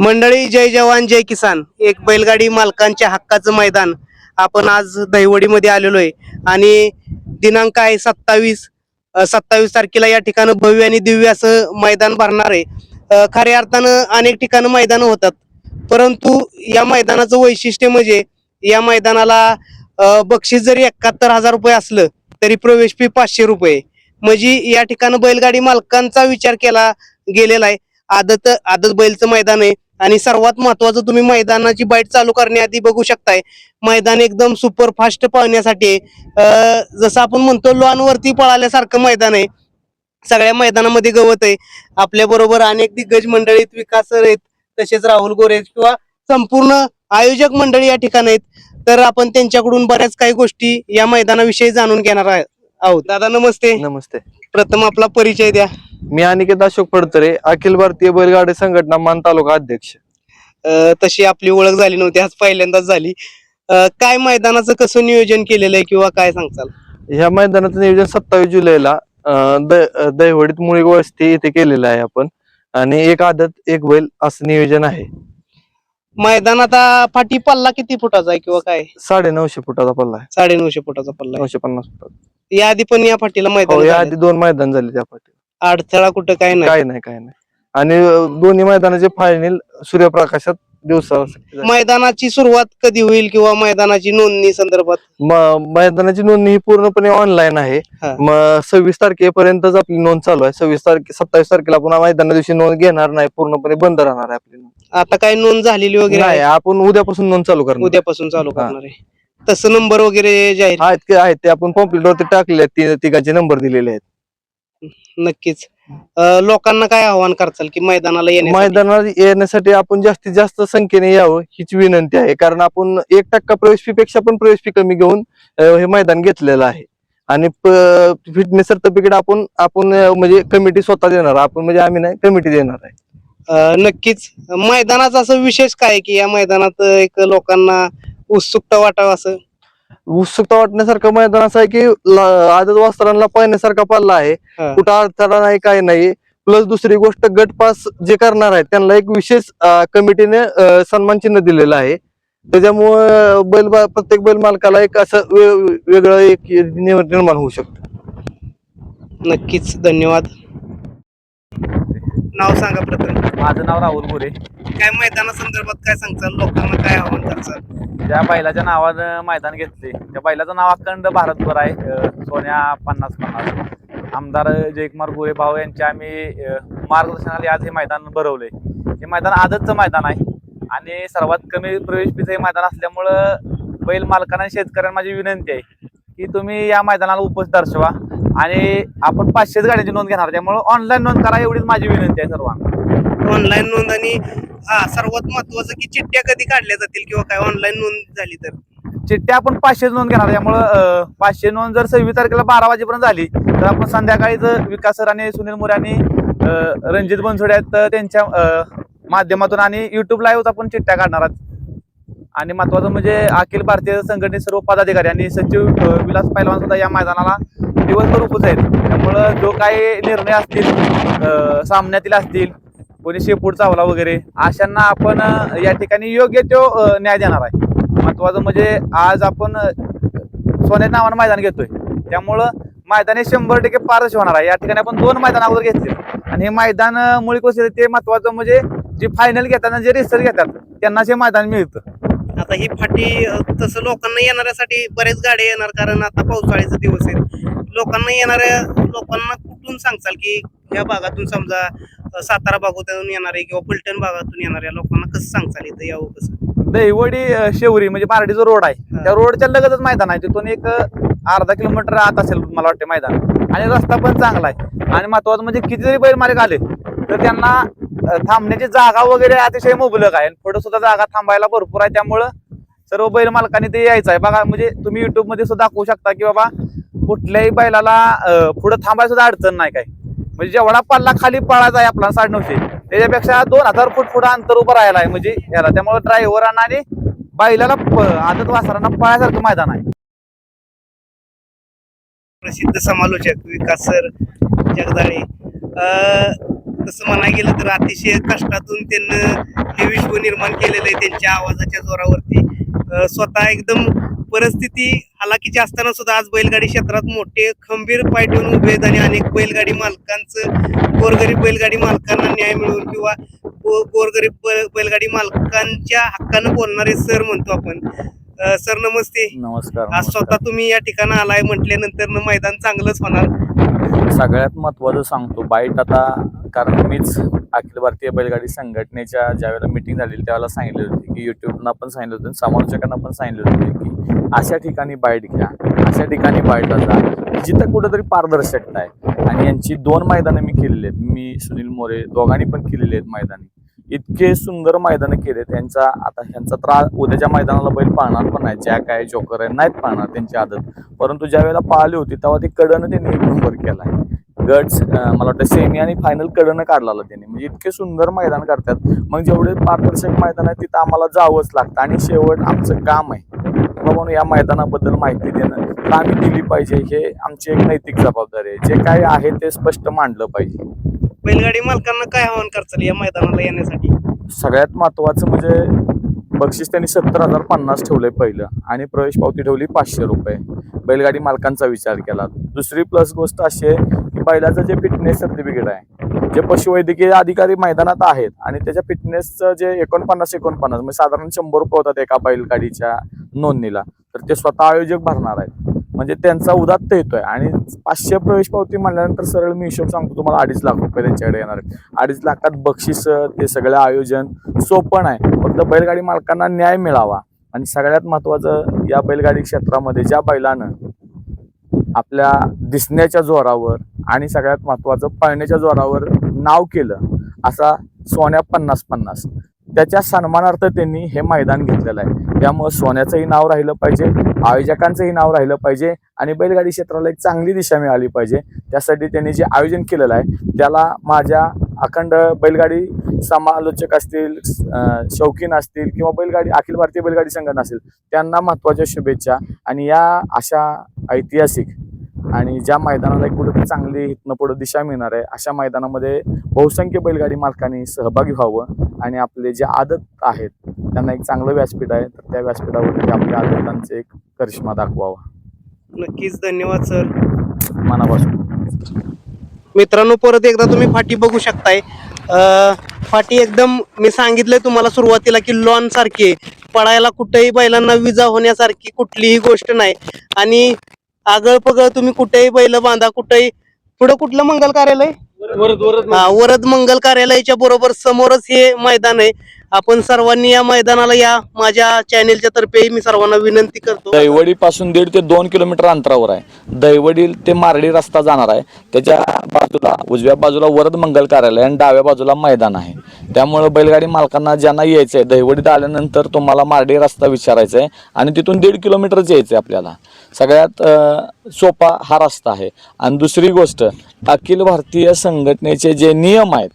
मंडळी जय जवान जय किसान. एक बैलगाडी मालकांच्या हक्काचं मैदान. आपण आज दहिवडीमध्ये आलेलो आहे आणि दिनांक आहे सत्तावीस. सत्तावीस तारखेला या ठिकाणी भव्य आणि दिव्य असं मैदान भरणार आहे. खऱ्या अर्थानं अनेक ठिकाणं मैदानं होतात. परंतु या मैदानाचं वैशिष्ट्य म्हणजे या मैदानाला बक्षीस जरी एकाहत्तर हजार रुपये असलं तरी प्रवेश फी पाचशे रुपये. म्हणजे या ठिकाणी बैलगाडी मालकांचा विचार केला गेलेला आहे. आदत आदत बैलचं मैदान आहे. आणि सर्वात महत्वाचं तुम्ही मैदानाची बाईट चालू करण्याआधी बघू शकताय मैदान एकदम सुपर फास्ट पळण्यासाठी जसं आपण म्हणतो लॉन वरती पळाल्यासारखं मैदान आहे. सगळ्या मैदानामध्ये गवत आहे. आपल्या बरोबर अनेक दिग्गज मंडळी आहेत विकास आहेत तसेच राहुल गोरे किंवा संपूर्ण आयोजक मंडळी या ठिकाणी आहेत. तर आपण त्यांच्याकडून बऱ्याच काही गोष्टी या मैदानाविषयी जाणून घेणार आहे- आहोत. दादा नमस्ते. नमस्ते. प्रथम आपला परिचय द्या. मी अनिकेत अशोक फडतरे अखिल भारतीय बैलगाडी संघटना मान तालुका अध्यक्ष. अ, तशी आपली ओळख झाली नव्हती आज पहिल्यांदाच झाली. अ, काय मैदानाचं कसं नियोजन केलेलं आहे किंवा काय सांगचाल ह्या मैदानाचं नियोजन सत्तावीस जुलैला अं, द- अं, दहिवडीत मुळी वस्ती इथे केलेलं आहे आपण. आणि एक आदत एक बैल असं नियोजन आहे. मैदान आता फाटी पल्ला किती फुटाचा आहे किंवा काय? साडे नऊशे फुटाचा पल्ला आहे. साडे नऊशे फुटाचा पल्ला आहे. नऊशे पन्नास फुटाचा. या आधी पण या फाटीला हो मैदान या झालंय. आधी दोन मैदान झाले त्या पाठी अडथळा कुठं काय नाही. काय नाही काय नाही. आणि अं, दोन्ही मैदानाचे फायनल सूर्यप्रकाशात दिवसा मैदानाची सुरुवात कधी होईल किंवा मैदानाची नोंदणी संदर्भात? म- मैदानाची नोंदणी ही पूर्णपणे ऑनलाईन आहे. हा. मग सव्वीस तारखेपर्यंतच आपली नोंद चालू आहे. सव्वीस तारखे सत्तावीस तारखेला पुन्हा मैदाना दिवशी नोंद घेणार नाही. पूर्णपणे बंद राहणार आहे आपली नोंद. आता काय नोंद झालेली वगैरे नाही आहे? आपण उद्यापासून नोंद चालू करणार. उद्यापासून चालू हा. करणार आहे. तसं नंबर वगैरे जाहीर? आहेत ते आहेत ते आपण पॉम्प्लेट वरती टाकलेले आहेत. ति- तिघांचे नंबर दिलेले आहेत. नक्कीच. अ, लोकांना काय आव्हान करचाल की मैदानाला येण्यासाठी? मैदानात येण्यासाठी आपण जास्तीत जास्त संख्येने यावं हीच विनंती आहे. कारण आपण एक टक्का प्रवेश फी पेक्षा पण प्रवेश फी कमी घेऊन अं, हे मैदान घेतलेलं आहे. आणि फिटनेस सर्टिफिकेट आपण आपण अं, म्हणजे कमिटी स्वतः देणार. आपण म्हणजे आम्ही नाही कमिटी देणार आहे. नक्कीच. मैदानाचं असं विशेष काय आहे की या मैदानात एक लोकांना उत्सुकता वाटावं असं? उत्सुकता वाटण्यासारखं मैदान असं आहे की आदत वस्त्रांना पाहण्यासारखा पल्ला आहे. कुठं अडथळा नाही काय नाही. प्लस दुसरी गोष्ट गट पास जे करणार आहेत त्यांना एक विशेष कमिटीने सन्मान चिन्ह दिलेलं आहे. त्याच्यामुळे बैल प्रत्येक बैल मालकाला एक असं वे- वेगळं एक निर्माण होऊ शकतं. नक्कीच धन्यवाद. नाव सांगा प्रथम. माझं नाव राहुल गोरे काय मैदाना संदर्भात काय सांगचाल लोकांना काय आव्हान करचाल त्या बैलाच्या नावानं मैदान घेतले त्या बैलाचं नाव अखंड भारतभर आहे अं, सोन्या पन्नास पन्नास. आमदार जयकुमार गोरे भाऊ यांच्या आम्ही अं, मार्गदर्शनाखाली आज हे मैदान भरवले. हे मैदान आदतचं मैदान आहे आणि सर्वात कमी प्रवेश फीचं हे मैदान असल्यामुळं बैल मालकांना आणि शेतकऱ्यांना माझी विनंती आहे की तुम्ही या मैदानाला उपस्थित दर्शवा आणि आपण पाचशेच गाड्यांची नोंद घेणार त्यामुळं ऑनलाईन नोंद करा एवढीच माझी विनंती आहे सर्वांना. ऑनलाईन नोंद आणि हा सर्वात महत्वाचं की चिठ्ठ्या कधी काढल्या जातील किंवा काय ऑनलाईन नोंद झाली तर? चिठ्ठ्या आपण पाचशे नोंद घेणार त्यामुळं पाचशे नोंद जर सव्वीस तारखेला बारा वाजेपर्यंत झाली तर आपण संध्याकाळी जर विकास सर आणि सुनील मोरे आणि अं, रणजित बनसोडे आहेत तर त्यांच्या माध्यमातून आणि युट्यूब लाईव्ह आपण चिठ्ठ्या काढणार आहोत. आणि महत्वाचं म्हणजे अखिल भारतीय संघटनेचे सर्व पदाधिकारी आणि सचिव विलास पैलवान सुद्धा या मैदानाला दिवसभर उपस्थित आहेत. त्यामुळं जो काही निर्णय असतील सामन्यातील असतील कोणी शेपूट चावला वगैरे अशांना आपण या ठिकाणी योग्य तो न्याय देणार आहे. महत्वाचं म्हणजे आज आपण अ, सोन्या नावानं मैदान घेतोय. त्यामुळं मैदान हे शंभर टक्के पारदर्शी होणार आहे. या ठिकाणी आपण दोन मैदान अगोदर घेतले आणि हे मैदान मुळे मुळी कसं ते महत्वाचं म्हणजे जे फायनल घेतात जे रिसर्च घेतात त्यांनाच हे मैदान मिळतं. आता ही फाटी तसं लोकांना येणाऱ्यासाठी बरेच गाड्या येणार कारण आता पावसाळ्याचे दिवस आहेत लोकांना येणाऱ्या लोकांना कुठून सांगचाल की या भागातून समजा सातारा भागातून येणारे किंवा फलटण भागातून येणाऱ्या लोकांना कसं सांगचाल इथं यावं कसं? दहिवडी अ, शेवरी म्हणजे पारडी जो रोड आहे. त्या रोडच्या लगतच मैदान आहे. तिथून एक अ, अर्धा किलोमीटर आत असेल मला वाटतं मैदान. आणि रस्ता पण चांगला आहे. आणि महत्वाचं म्हणजे किती जरी बैल मालक आले तर त्यांना अ, थांबण्याची जागा वगैरे अतिशय मुबलक आहे. पुढे सुद्धा जागा थांबायला भरपूर आहे. त्यामुळं सर्व बैल मालकांनी ते यायचं आहे. बघा म्हणजे तुम्ही युट्यूबमध्ये सुद्धा दाखवू शकता की बाबा कुठल्याही बैलाला पुढे थांबायला सुद्धा अडचण नाही काय म्हणजे जेवढा पल्ला खाली पळायचा आहे आपला साडे नऊशे त्याच्यापेक्षा दोन हजार फूट पुढं अंतर उभं राहिला आहे म्हणजे याला. त्यामुळे ड्रायव्हरांना आणि बैलाला आदत वासरांना पळायसारखं मैदान आहे. प्रसिद्ध समालोचक विकास सर जगदाळे. तसं म्हणायला गेलं तर अतिशय कष्टातून त्यांना हे विश्व निर्माण केलेलं आहे त्यांच्या आवाजाच्या जोरावरती. स्वतः एकदम परिस्थिती हालाकीची असताना सुद्धा आज बैलगाडी क्षेत्रात मोठे खंबीर पाय ठेवून उभे आहेत आणि अनेक बैलगाडी मालकांचं गोरगरीब बैलगाडी मालकांना न्याय मिळवून किंवा गोरगरीब बैलगाडी मालकांच्या हक्कानं बोलणारे सर म्हणतो आपण. सर नमस्ते. नमस्कार आज स्वतः तुम्ही या ठिकाणी आलाय म्हटल्यानंतर न मैदान चांगलंच होणार. सगळ्यात महत्वाचं सांगतो बाईट आता कारण मीच अखिल भारतीय बैलगाडी संघटनेच्या ज्यावेळेला मिटिंग झालेली त्यावेळेला सांगितले होते की युट्यूबला पण सांगितलं होतं समालोचकांना पण सांगितलं होतं की अशा ठिकाणी बाईट घ्या अशा ठिकाणी बाईट जा जिथं कुठेतरी पारदर्शकता आहे. आणि यांची दोन मैदानं मी केलेली आहेत. मी सुनील मोरे दोघांनी पण केलेली आहेत मैदानी. इतके सुंदर मैदानं केले. त्यांचा आता ह्यांचा त्रास उद्याच्या मैदानाला बैल पाहणार पण नाही जॅक आहे जोकर आहे नाहीत पाहणार त्यांची आदत. परंतु ज्या वेळेला पाळली होती तेव्हा ते कडनं त्यांनी एक नंबर आहे. गट्स मला वाटतं सेमी आणि फायनल कडनं काढला त्यांनी. म्हणजे इतके सुंदर मैदान करतात. मग जेवढे पारदर्शक मैदान आहे तिथं आम्हाला जावंच लागतं. आणि शेवट आमचं काम आहे. बाबा या मैदानाबद्दल माहिती देणं. तर आम्ही दिली पाहिजे. हे आमची एक नैतिक जबाबदारी आहे. जे काय आहे ते स्पष्ट मांडलं पाहिजे. बैलगाडी मालकांना काय आव्हान करचाल या मैदानाला येण्यासाठी? सगळ्यात महत्वाचं म्हणजे बक्षीस त्यांनी सत्तर हजार पन्नास ठेवलंय पहिलं आणि प्रवेश पावती ठेवली पाचशे रुपये. बैलगाडी मालकांचा विचार केला. दुसरी प्लस गोष्ट अशी आहे की बैलाचं जे फिटनेस सर्टिफिकेट आहे जे पशुवैद्यकीय अधिकारी मैदानात आहेत आणि त्याच्या फिटनेसचं जे एकोणपन्नास एकोणपन्नास म्हणजे साधारण शंभर रुपये होतात एका बैलगाडीच्या नोंदणीला तर ते स्वतः आयोजक भरणार आहेत. म्हणजे त्यांचा उदात्त येतोय. आणि पाचशे प्रवेश पावती म्हणल्यानंतर सरळ मी हिशोब सांगतो तुम्हाला अडीच लाख रुपये त्यांच्याकडे येणार आहे अडीच लाखात बक्षीस ते सगळं आयोजन सोपं आहे फक्त बैलगाडी मालकांना न्याय मिळावा. आणि सगळ्यात महत्वाचं या बैलगाडी क्षेत्रामध्ये ज्या बैलानं आपल्या दिसण्याच्या जोरावर आणि सगळ्यात महत्वाचं पळण्याच्या जोरावर नाव केलं असा सोन्या पन्नास पन्नास. त्याच्या सन्मानार्थ त्यांनी हे मैदान घेतलेलं आहे. त्यामुळे सोन्याचंही नाव राहिलं पाहिजे आयोजकांचंही नाव राहिलं पाहिजे आणि बैलगाडी क्षेत्राला एक चांगली दिशा मिळाली पाहिजे. त्यासाठी त्यांनी जे आयोजन केलेलं आहे त्याला माझ्या अखंड बैलगाडी समालोचक असतील शौकीन असतील किंवा बैलगाडी अखिल भारतीय बैलगाडी संघटना असेल त्यांना महत्त्वाच्या शुभेच्छा आणि या अशा ऐतिहासिक आणि ज्या मैदानाला एक कुठेतरी चांगली इथनं पुढे दिशा मिळणार आहे अशा मैदानामध्ये बहुसंख्य बैलगाडी मालकांनी सहभागी व्हावं आणि आपले जे आदत आहेत त्यांना एक चांगलं व्यासपीठ आहे तर त्या व्यासपीठावरती आपल्या आदतांचे एक करिश्मा दाखवावा. नक्कीच. धन्यवाद सर. मनापासून. मित्रांनो परत एकदा तुम्ही फाटी बघू शकताय. फाटी एकदम मी सांगितलंय तुम्हाला सुरुवातीला की लॉन सारखी पडायला कुठेही बैलांना विजा होण्यासारखी कुठलीही गोष्ट नाही. आणि आगळ पगळ तुम्ही कुठेही बैल बांधा कुठेही पुढं कुठलं मंगल कार्यालय? हा, वरद मंगल कार्यालयाच्या बरोबर समोरच हे मैदान आहे. आपण सर्वांनी या मैदानाला या माझ्या चॅनेलच्या तर्फे मी सर्वांना विनंती करतो. दैवडी पासून दीड ते दोन किलोमीटर अंतरावर आहे. दैवडी ते मारडी रस्ता जाणार आहे. त्याच्या बाजूला उजव्या बाजूला वरद मंगल कार्यालय आणि डाव्या बाजूला मैदान आहे. त्यामुळं बैलगाडी मालकांना ज्यांना यायचं आहे दहिवडीत आल्यानंतर तुम्हाला मारडी रस्ता विचारायचा आहे आणि तिथून दीड किलोमीटरच यायचं आहे आपल्याला. सगळ्यात सोपा हा रस्ता आहे. आणि दुसरी गोष्ट अखिल भारतीय संघटनेचे जे नियम आहेत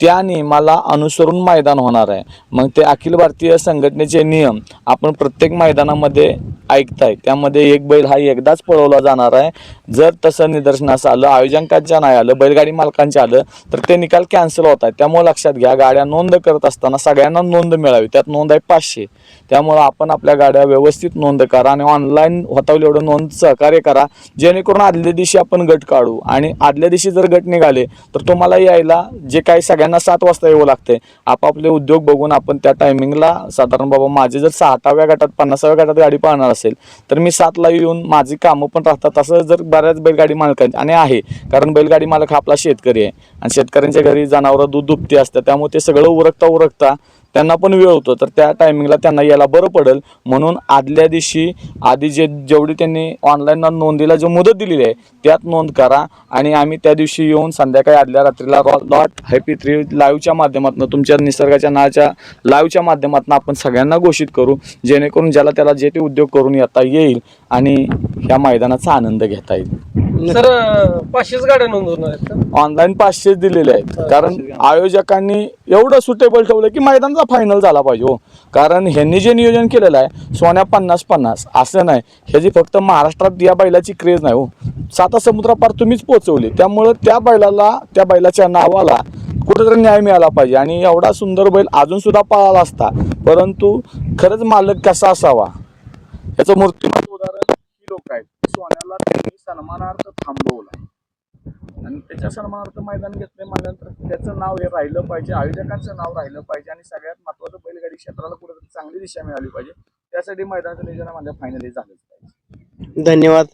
त्या नियमाला अनुसरून मैदान होणार आहे. मग ते अखिल भारतीय संघटनेचे नियम आपण प्रत्येक मैदानामध्ये ऐकताय. त्यामध्ये एक बैल हा एकदाच पळवला जाणार आहे. जर तसं निदर्शनास आलं आयोजकांच्या नाही आलं बैलगाडी मालकांच्या आलं तर ते निकाल कॅन्सल होत आहेत. त्यामुळे लक्षात घ्या गाड्या नोंद करत असताना सगळ्यांना नोंद मिळावी. त्यात नोंद आहे पाचशे. त्यामुळं आपण आपल्या गाड्या व्यवस्थित नोंद करा आणि ऑनलाईन होतावली एवढं नोंद सहकार्य करा. जेणेकरून आदल्या दिवशी आपण गट काढू. आणि आदल्या दिवशी जर गट निघाले तर तुम्हाला यायला जे काही सगळ्यांना सात वाजता येऊ लागते आपापले उद्योग बघून आपण त्या टायमिंगला साधारण बाबा माझे जर सहाव्या गटात पन्नासाव्या गटात गाडी पाहणार असेल तर मी सातला येऊन माझी कामं पण राहतात. तसं जर बऱ्याच बैलगाडी मालकांची आणि आहे कारण बैलगाडी मालक हा आपला शेतकरी आहे. आणि शेतकऱ्यांच्या घरी जनावरं दूध दुभती असतात त्यामुळे ते सगळं उरकता उरकता त्यांना पण वेळ होतो तर त्या टायमिंगला त्यांना यायला बरं पडेल. म्हणून आदल्या दिवशी आधी जे जेवढी त्यांनी ऑनलाईन नोंदीला जो मुदत दिलेली आहे त्यात नोंद करा. आणि आम्ही त्या दिवशी येऊन संध्याकाळी आदल्या रात्रीला लॉट हॅपी थ्री लाईव्हच्या माध्यमातून तुमच्या निसर्गाच्या नाच्या लाईव्हच्या माध्यमातून आपण सगळ्यांना घोषित करू जेणेकरून ज्याला त्याला जे ते उद्योग करून येता येईल. आणि ह्या मैदानाचा आनंद घेता येईल. सर पाचशेच गाड्या नोंदवणार आहेत का? ऑनलाईन पाचशेच दिलेले आहेत. कारण आयोजकांनी एवढं सुटेबल ठेवलं की मैदानाचा फायनल झाला पाहिजे हो. कारण ह्यांनी जे नियोजन केलेलं आहे सोन्या पन्नास पन्नास असं नाही. ह्याची फक्त महाराष्ट्रात या बैलाची क्रेज नाही हो. साता समुद्रापार तुम्हीच पोहोचवली. त्यामुळं त्या बैलाला त्या बैलाच्या नावाला कुठेतरी न्याय मिळाला पाहिजे. आणि एवढा सुंदर बैल अजून सुद्धा पळाला असता. परंतु खरंच मालक कसा असावा? याचं मूर्तिमंत उदाहरण ही लोक आहेत सोन्याला त्यांनी सन्मानार्थ थांबवलं आणि त्याच्या सन्मानार्थ मैदान घेतले म्हणल्यानंतर त्याचं नाव हे राहिलं पाहिजे आयोजकांचं नाव राहिलं पाहिजे आणि सगळ्यात महत्वाचं बैलगाडी क्षेत्राला कुठेतरी चांगली दिशा मिळाली पाहिजे. त्यासाठी मैदानाचं नियोजन माझ्या फायनली झालंच पाहिजे. धन्यवाद.